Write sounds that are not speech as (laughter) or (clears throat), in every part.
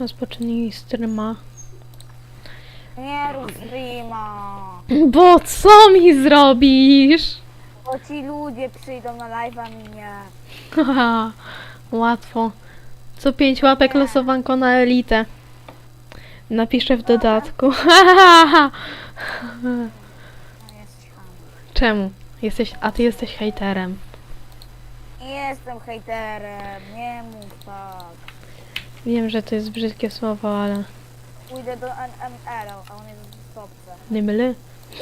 Rozpocznij streama. Nie rób streama. Bo co mi zrobisz? Bo ci ludzie przyjdą na live, a mi nie. Haha, łatwo. Co pięć łapek losowanko na elitę. Napiszę w dodatku. Hahaha. (laughs) No jesteś ham. Czemu? Jesteś, a ty jesteś hejterem. Nie jestem hejterem, nie mów tak. Wiem, że to jest brzydkie słowo, ale Pójdę do NMR, a on jest w stopce. nie mylę.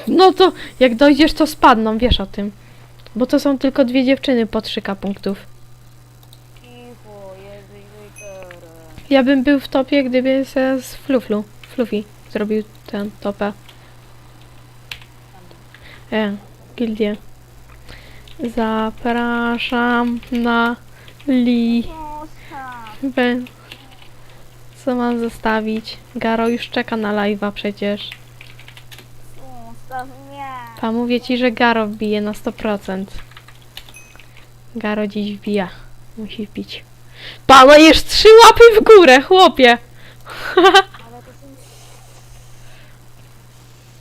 No to jak dojdziesz, to spadną, wiesz o tym. Bo to są tylko dwie dziewczyny po 3k punktów. Cicho. Ja bym był w topie, gdyby se z Fluflu, Fluffy zrobił ten topę. E, gildię. Zapraszam na li... Zostaw. Co mam zostawić? Garo już czeka na live'a przecież. Zostaw mnie. Pa, mówię ci, że Garo wbije na 100%. Garo dziś wbija. Musi wbić. Pa, no już trzy łapy w górę, chłopie! Ale to są...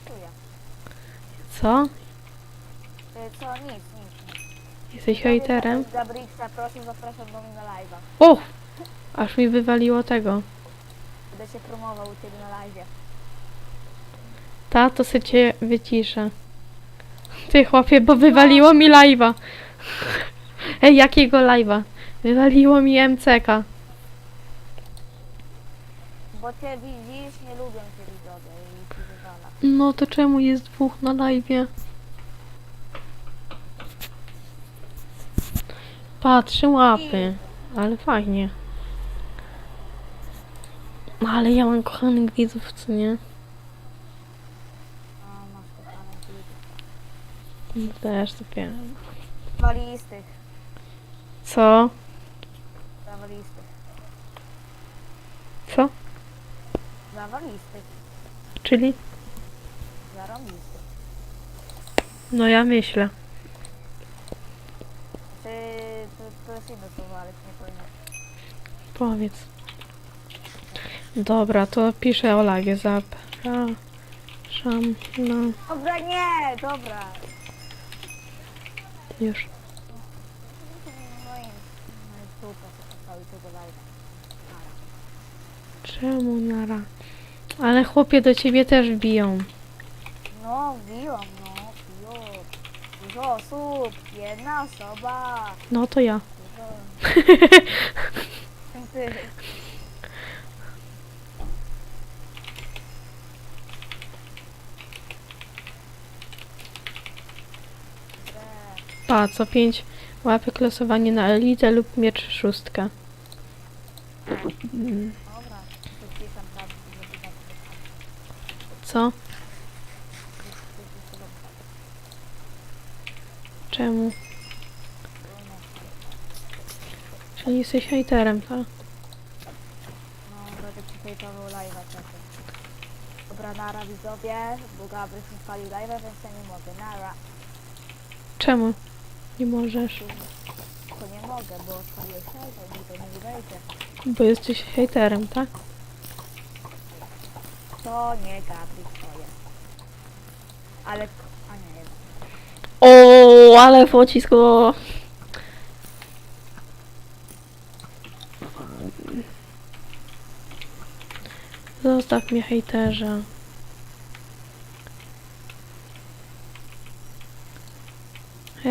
Czuję. Co? Y, Co? Nic, nic. nic. Jesteś hejterem? Gabrixa, proszę, zapraszam do mnie na live'a. O! Aż mi wywaliło tego. Będę się promował u ciebie na live. Ta, to se cię wyciszę. Ty chłopie, bo wywaliło mi live'a. Ej, jakiego live'a? Wywaliło mi MCK. Bo cię widzisz, nie lubią cię widzowie i ci wywala. No to czemu jest dwóch na live'ie? Patrzę łapy. Ale fajnie. No ale ja mam kochanych widzów, co nie? A, masz kochane widzów. Też dopiero. Zawalistych, Co? zawalistych, Co? zawalistych, Czyli? zarąbistych. No ja myślę. Czy to, to jest inne słowo, ale to nie powinno. Powiedz. Dobra, to piszę o lagie. Zapraszam na... Dobra, nie, dobra. Już. Czemu nara? Ale chłopie do ciebie też wbiją. No, wbiłam, no, wbiłam. Dużo osób, jedna osoba. No to ja. Dużo. Ty. (laughs) Pa, co pięć łapek losowanie na elitę lub miecz szóstka. Mm, Co? Czemu? Czyli jesteś hejterem, tak? No, będę ci hejtował live'a czekaj. Dobra, nara widzowie, bo Gabryś mi spalił live'a, więc ja nie mogę. Nara, Czemu? Nie możesz. to nie mogę, bo mi to nie wydajcie. Bo jesteś hejterem, tak? To nie Gabryś, to jest. Ale, a nie. O, ale pocisk, o. Zostaw mnie hejterze.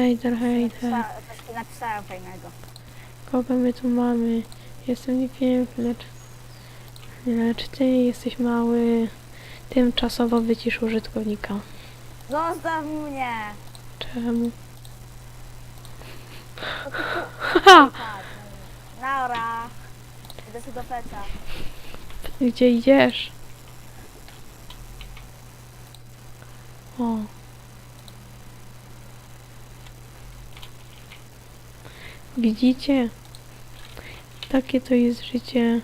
Hejter, hejter. Napisa- napisałem fajnego. Kogo my tu mamy? Jestem niepiękny, lecz... Lecz ty jesteś mały. Tymczasowo wycisz użytkownika. Zostaw mnie! Czemu? Haha! No. Nara! Idę sobie do peca. Gdzie idziesz? O. Widzicie? Takie to jest życie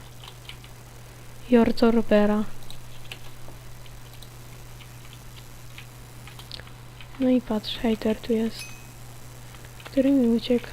Jortorbera. No i patrz, hejter tu jest. Który mi uciekł.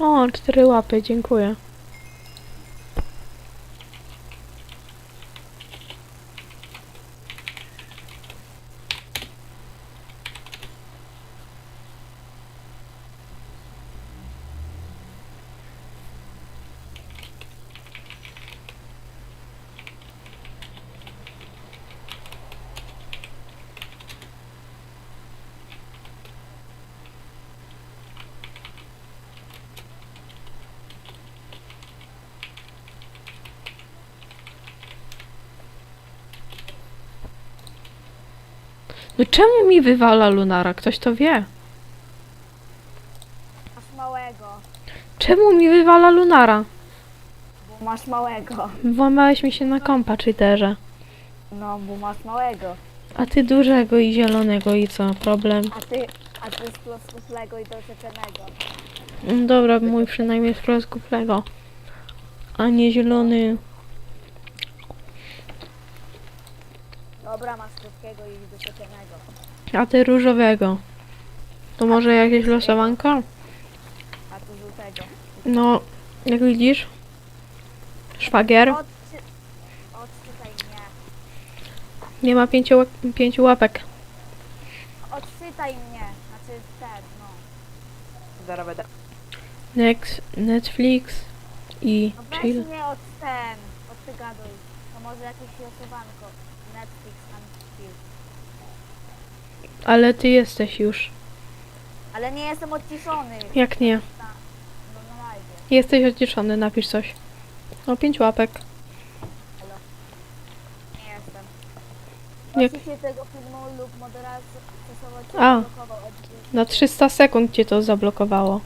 O, cztery łapy, dziękuję. No czemu mi wywala Lunara? Ktoś to wie. Masz małego. Czemu mi wywala Lunara? Bo masz małego. Włamałeś mi się na kompa, cheaterze. No, bo masz małego. A ty dużego i zielonego i co? Problem? A ty, a ty z i doczeczonego. Mm, Dobra, mój przynajmniej z klocków Lego. A nie zielony. Dobra, masz krótkiego i doczeczonego. A ty różowego. To może jakieś losowanko? A ty żółtego. No, jak widzisz? Szwagier. Odczy... Odczytaj mnie. Nie ma pięciu, łap- pięciu łapek. Odczytaj mnie. Znaczy ten, no. Zaraz będę. Next, Netflix i No weź chill. mnie od ten. Od ty gaduj. To może jakieś losowanko. Netflix. Ale ty jesteś już. Ale nie jestem odciszony. Jak nie? Na, no, na live. Jesteś odciszony, napisz coś. O, pięć łapek. Nie jestem. Jak- Oczywiście tego filmu lub moderator czasowo cię A. od Na 300 sekund cię to zablokowało.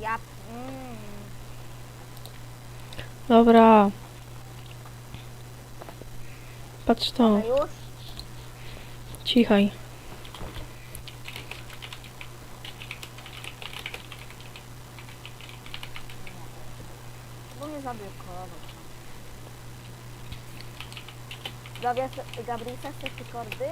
Ja... Mm. Dobra. Patrz to, Ale już? Cichaj. Bo mnie zablokował. Gabriel, Gabriel, chcesz te kordy?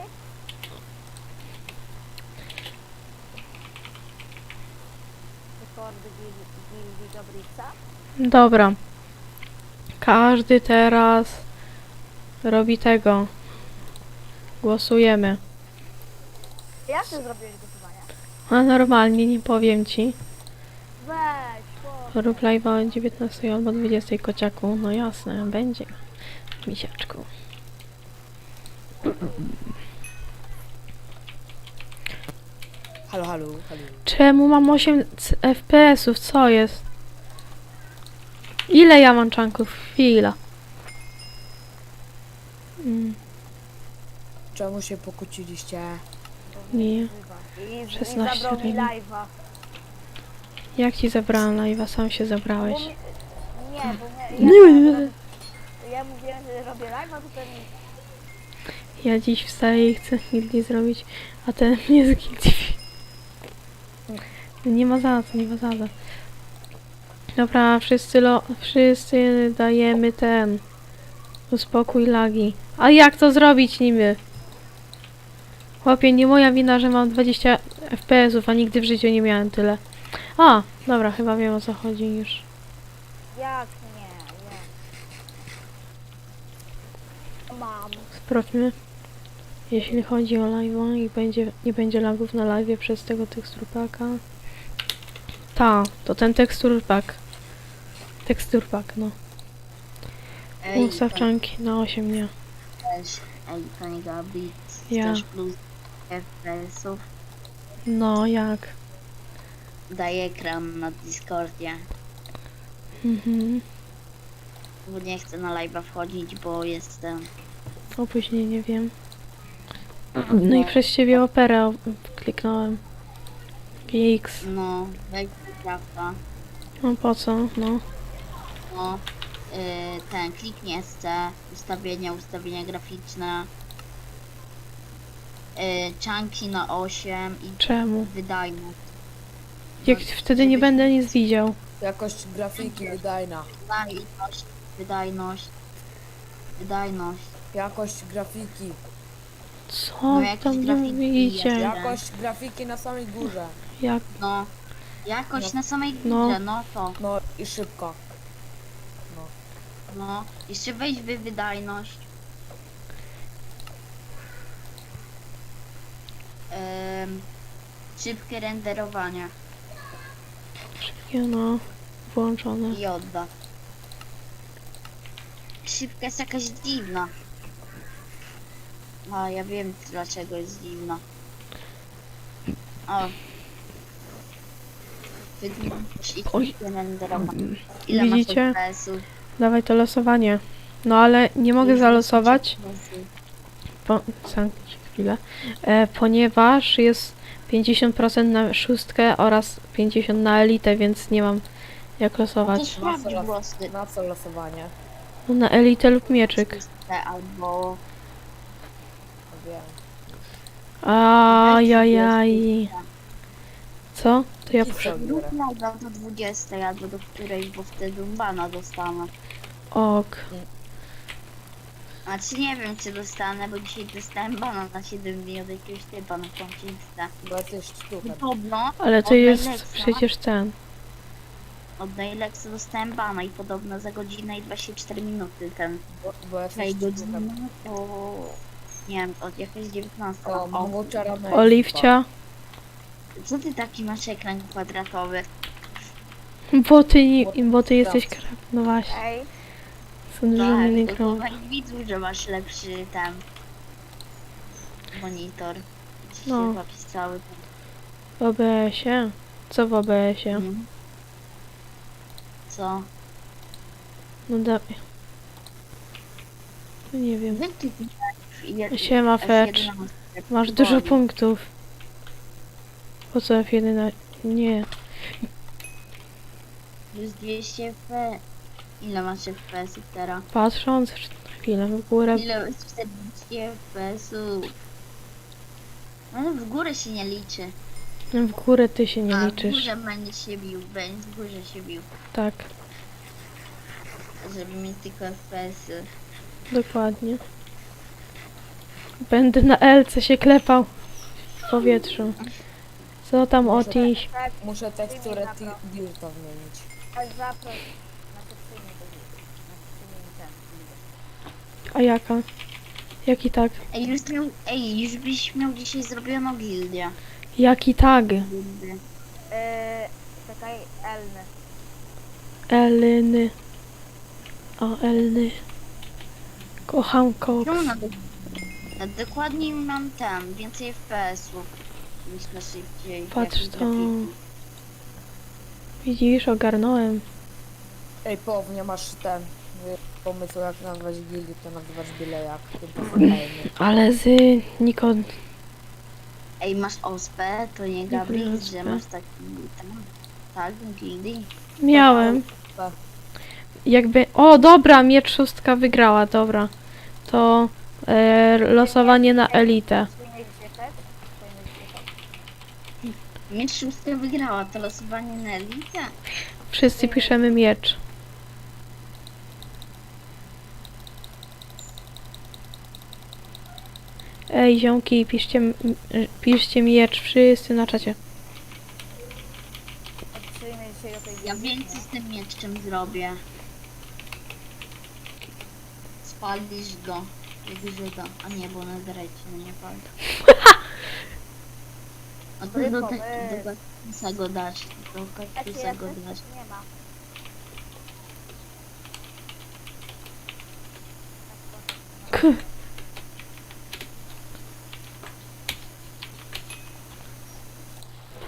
Dobra. Każdy teraz robi tego. Głosujemy. Jak ty zrobiłeś głosowanie? A normalnie nie powiem ci. Weź, po. Rób live'a o 19 albo 20 kociaku. No jasne, będzie. Misiaczku. Halo, halo, halo. Czemu mam 8 c- FPS-ów? Co jest? Ile ja mam czanków? Chwila. Mm, Czemu się pokłóciliście? nie. I, i 16 zabrał mi live'a. Jak ci zabrałem live'a? Sam się Bo zabrałeś. mi, nie, bo mnie, ja, Nie. ja, ja mówiłem, że robię live'a, to ten Ja dziś wstaję i chcę gildii zrobić, a ten mnie z gildii. Nie ma za co, nie ma za co. Dobra, wszyscy, lo, wszyscy dajemy ten uspokój lagi. A jak to zrobić niby? Chłopie, nie moja wina, że mam 20 FPS-ów, a nigdy w życiu nie miałem tyle. A, dobra, chyba wiem o co chodzi już. Jak nie, jak. Mam. Sprawdźmy. Jeśli chodzi o live'a i będzie, nie będzie lagów na live'ie przez tego teksturpaka. Ta, to ten teksturpak. Teksturpak, no. Ustaw czanki na 8 nie. Cześć, ej, panie Gabi, Ja. chcesz plus FPS-ów? No, jak? Daj ekran na Discordzie, Mhm. bo nie chcę na live'a wchodzić, bo jestem... Opóźnienie wiem. (clears throat) No i przez ciebie operę kliknąłem. GX. No, weź prawda, No po co? No. no, ten kliknie SC, ustawienia, ustawienia graficzne, yy, chunki na 8 i Czemu? wydajność. Jak wtedy nie będę nic widział. Jakość grafiki wydajna. Wydajność, wydajność, wydajność. Jakość grafiki. Co No, jakieś tam grafiki mówicie? Jakość grafiki na samej górze. Jak? No, jakość No. na samej No. górze, no to, No i szybko. no. Jeszcze wejdź w wydajność. Szybkie renderowanie Szybkie, no. Włączone. i odda. Szybka jest jakaś dziwna. A ja wiem dlaczego jest dziwna. O. I Oj. szybkie renderowanie. Ile Widzicie? masz FPS-ów? Dawaj to losowanie. No ale nie mogę zalosować, po... zamknij się chwilę, e, ponieważ jest 50% na szóstkę oraz 50% na elitę, więc nie mam jak losować. Na co losowanie? No, na elitę lub mieczyk. Albo... Wiem. Ajajaj. Co? To ja co biorę? Rób live'a do 20 albo do której, bo wtedy bana dostanę. Ok. Znaczy nie wiem czy dostanę, bo dzisiaj dostałem bana na 7 dni od jakiegoś typa na koncie Insta. Bo jesteś sztuką. Podobno Ale to Od jest Najlexa. przecież ten. od Najlexa dostałem bana i podobno za godzinę i 24 minuty ten. Bo, bo jesteś Tej sztuką. godziny to... Nie wiem, od jakaś 19. O, O, mało czarna Oliwcia. co ty taki masz ekran kwadratowy? Bo ty, nie, bo ty jesteś krab. No właśnie. Ej, Dużo Tak, to tak widzę, że masz lepszy ten monitor. Ci No. się zapisały. W OBS-ie? Co w OBS-ie? Mhm. Co? No dawaj. No nie wiem. Siema Fetch. F11. Masz dużo punktów. Po co F1? na- Nie. Plus 200 F. Ile masz FPS-ów teraz? Patrząc chwilę w górę. Ile jest 40 FPS-ów? Ale w górę się nie liczy. W górę ty się nie A w liczysz. górze będzie się bił, będzie w górze się bił. Tak, Żeby mieć tylko FPS-y. dokładnie. Będę na Elce się klepał w powietrzu. Co tam tak, Muszę teksturę ti- Dirta zmienić. chodź zaproś na podsyjnie do Na podsyjnie ten. A jaka? Jaki tak? Ej, już miał, ej, już byś miał dzisiaj zrobioną gildię. Jaki tag? Gildię. Yy, czekaj, Elny. Elny. O, Elny. Kocham koks. Na, do, na dokładniej mam ten, więcej FPS-ów. Myślę szybciej. Patrz to. Widzisz, ogarnąłem. Ej, pewnie masz ten pomysł jak nazwać gildię, to nazywasz byle jak. Tylko fajny. Ale z Nikon. Ej, masz ospę, to nie Gabriel, że masz taki tam, tak, gildii. Miałem. Jakby. O, dobra, miecz szóstka wygrała, dobra. To e, losowanie na elitę. Miecz szóstka wygrała, to losowanie na elitę. Wszyscy piszemy miecz. Ej, ziomki, piszcie, piszcie miecz, wszyscy na czacie. Podsyjnie dzisiaj do tej Ja co z tym mieczem zrobię. Spalisz go, jak Żyda. A nie, bo na drecie, no nie pal. (laughs) No to do, te, do kaktusa go dasz, do Eci kaktusa go jesteś? dasz. Nie ma. (laughs) K.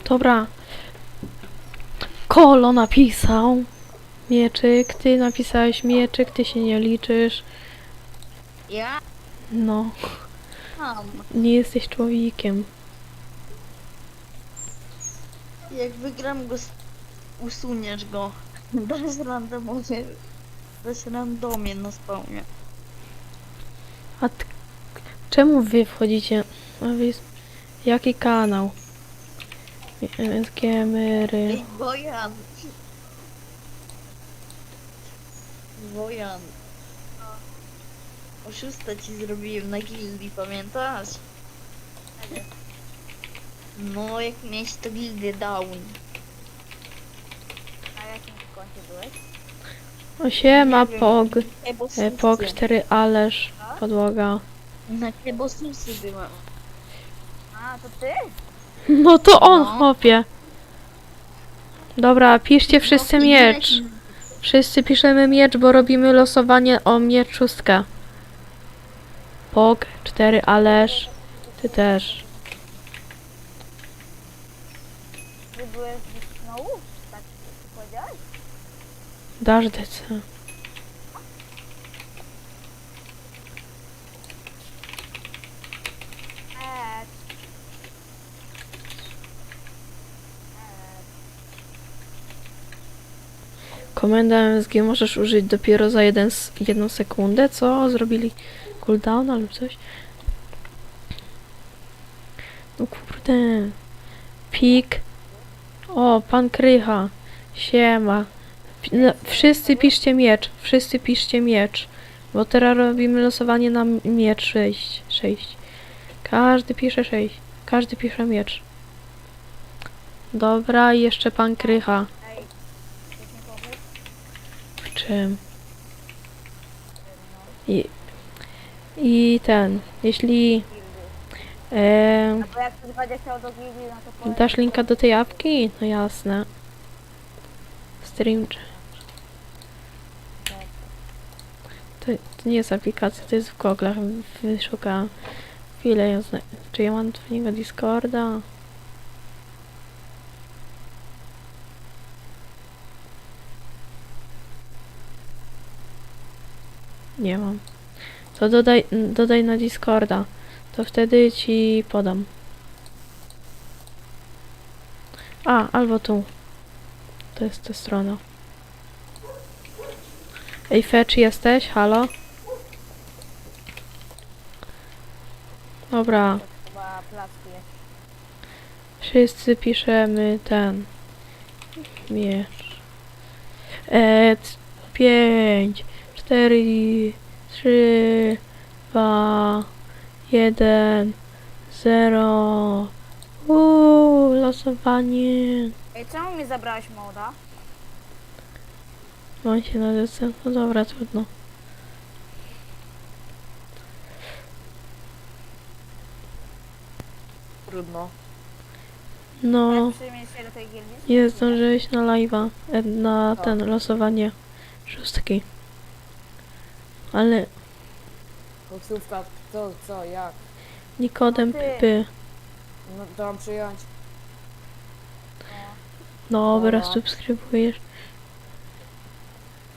Dobra. Kolo napisał. Mieczyk, ty napisałeś mieczyk, ty się nie liczysz. Ja? No, Mam. nie jesteś człowiekiem. Jak wygram go, usuniesz go. (laughs) Bez randomowy. Bez randomie na spawnie. A czemu wy wchodzicie? A wy. Jaki kanał? Gamery. Ej, Wojan! Wojan. Oszusta ci zrobiłem na gildii, pamiętasz? No, jak miałeś to gildię down. Na jakim koncie byłeś? O siema, Nie wiem. Pog. E, Pog 4 Ależ. Podłoga. Na kebosusy byłem. A, to ty? No to on, No. chłopie. Dobra, piszcie wszyscy No, miecz. Wszyscy piszemy miecz, bo robimy losowanie o miecz szóstkę. Pog 4 Ależ. Ty też. Ty byłeś Snowu? Tak powiedziałeś? Dasz DC. Komenda MSG możesz użyć dopiero za jeden, jedną sekundę. Co? Zrobili cooldown albo coś? No kurde. Pik. O, pan Krycha. Siema. No, Wszyscy piszcie miecz. Wszyscy piszcie miecz. Bo teraz robimy losowanie na miecz 6. 6. Każdy pisze 6. Każdy pisze miecz. Dobra, i jeszcze pan Krycha. Ej, chcesz mi pomóc? W czym? I, I ten, jeśli e, No bo jak ktoś będzie chciał do gildii, no to powiem. dasz linka do tej apki, no jasne. Stream. To, to nie jest aplikacja, to jest w goglach. Wyszukałam. Chwilę zna- Czy ja mam niego Discorda? Nie mam. To dodaj, dodaj na Discorda. To wtedy ci podam. A, albo tu. To jest ta strona. Ej, Fetch, jesteś? Halo? Dobra, wszyscy piszemy ten miecz. E, pięć, cztery, trzy, dwa, jeden, zero. Uuu, losowanie. Ej, czemu mi zabrałeś moda? Mam się na desce. No dobra, trudno. Trudno. No, Jak przyjmiesz się do tej gildii? nie zdążyłeś na live'a, e, na Tak. ten losowanie szóstki. Ale Koksówka, to co, jak? Nikodem No ty. Pypy. No to mam przyjąć. Dobra, Dobra. subskrybujesz.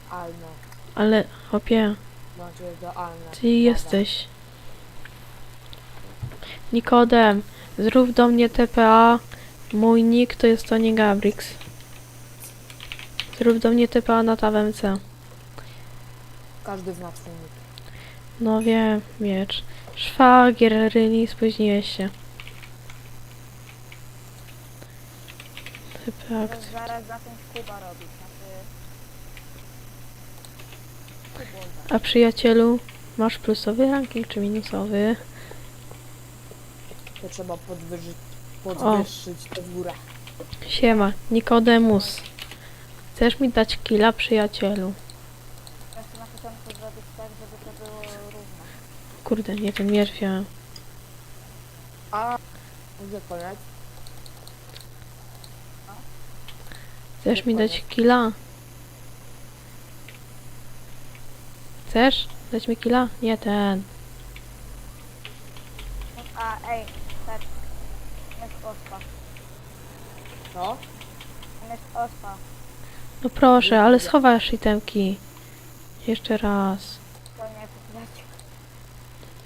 Alno. Ale, hopie, Włączyłeś do Alna. ty jesteś. Nikodem, zrób do mnie TPA. Mój nick to jest Tony Gabrix. Zrób do mnie TPA na TWMC. Każdy zna swój nick. No wiem, miecz. Szwagier, Ryli, spóźniłeś się. To zaraz zacząć Kuba robić. Znaczy... A przyjacielu, masz plusowy ranking czy minusowy? To trzeba podwyżyć, podwyższyć to w górę. Siema, Nikodemus. Chcesz mi dać killa, przyjacielu? Ja chcę na początku zrobić tak, żeby to było równo. Kurde, nie ten miecz wziąłem. A, gdzie koniec? Chcesz mi dać killa? Chcesz dać mi killa? Nie ten. A, ej, tak. Jest ospa. Co? Jest ospa. No proszę, ale schowasz itemki. Jeszcze raz.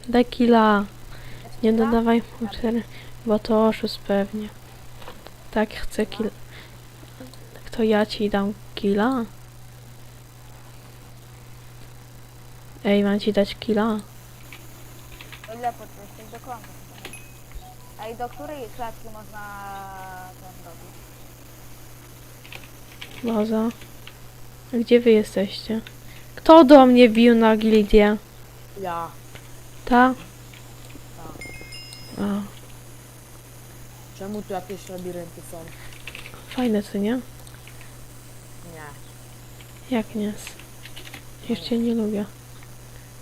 Daj killa. Nie dodawaj mu cztery, bo to oszust pewnie. Tak, chcę kill. To ja ci dam killa? Ej, mam ci dać killa? O ile podwyższyć do końca. Ej, do której klatki można ten robić? Baza. Gdzie wy jesteście? Kto do mnie bił na gildię? Ja. Ta? A, Czemu tu jakieś labirynty są? fajne co nie? Nie. Jak nie? Już cię nie lubię.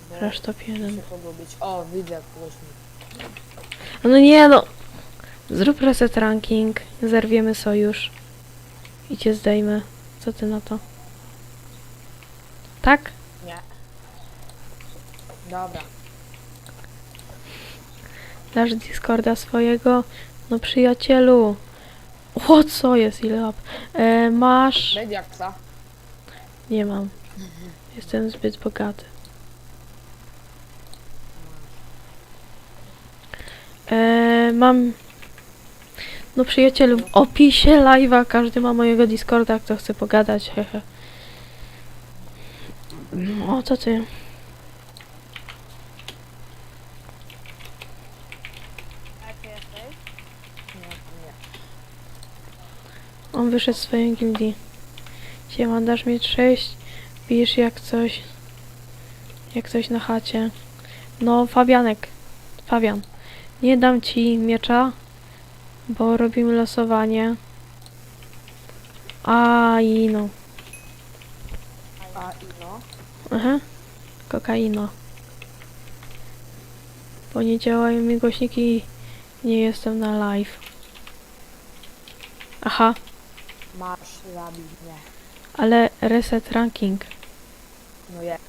Bo Rush top 1. się pogubić. O, widzę kogoś mi. No nie no. Zrób reset ranking. Zerwiemy sojusz. I cię zdejmę. Co ty na to? Tak? Nie. Dobra. Dasz Discorda swojego? No przyjacielu. O, co jest? Ile łap? E, masz... Diaksa. Nie mam. Jestem zbyt bogaty. E, mam... No przyjacielu, w opisie live'a każdy ma mojego Discorda, kto chce pogadać, hehe. No, o co ty? On wyszedł z swojej gildii. Siema, dasz mi 6. Bijesz jak coś. Jak coś na chacie. No, Fabianek. Fabian. Nie dam ci miecza, bo robimy losowanie. A i no. Aha. Kokaino. Bo nie działają mi głośniki i nie jestem na live. Aha, Masz, zabij mnie. ale reset ranking. No je.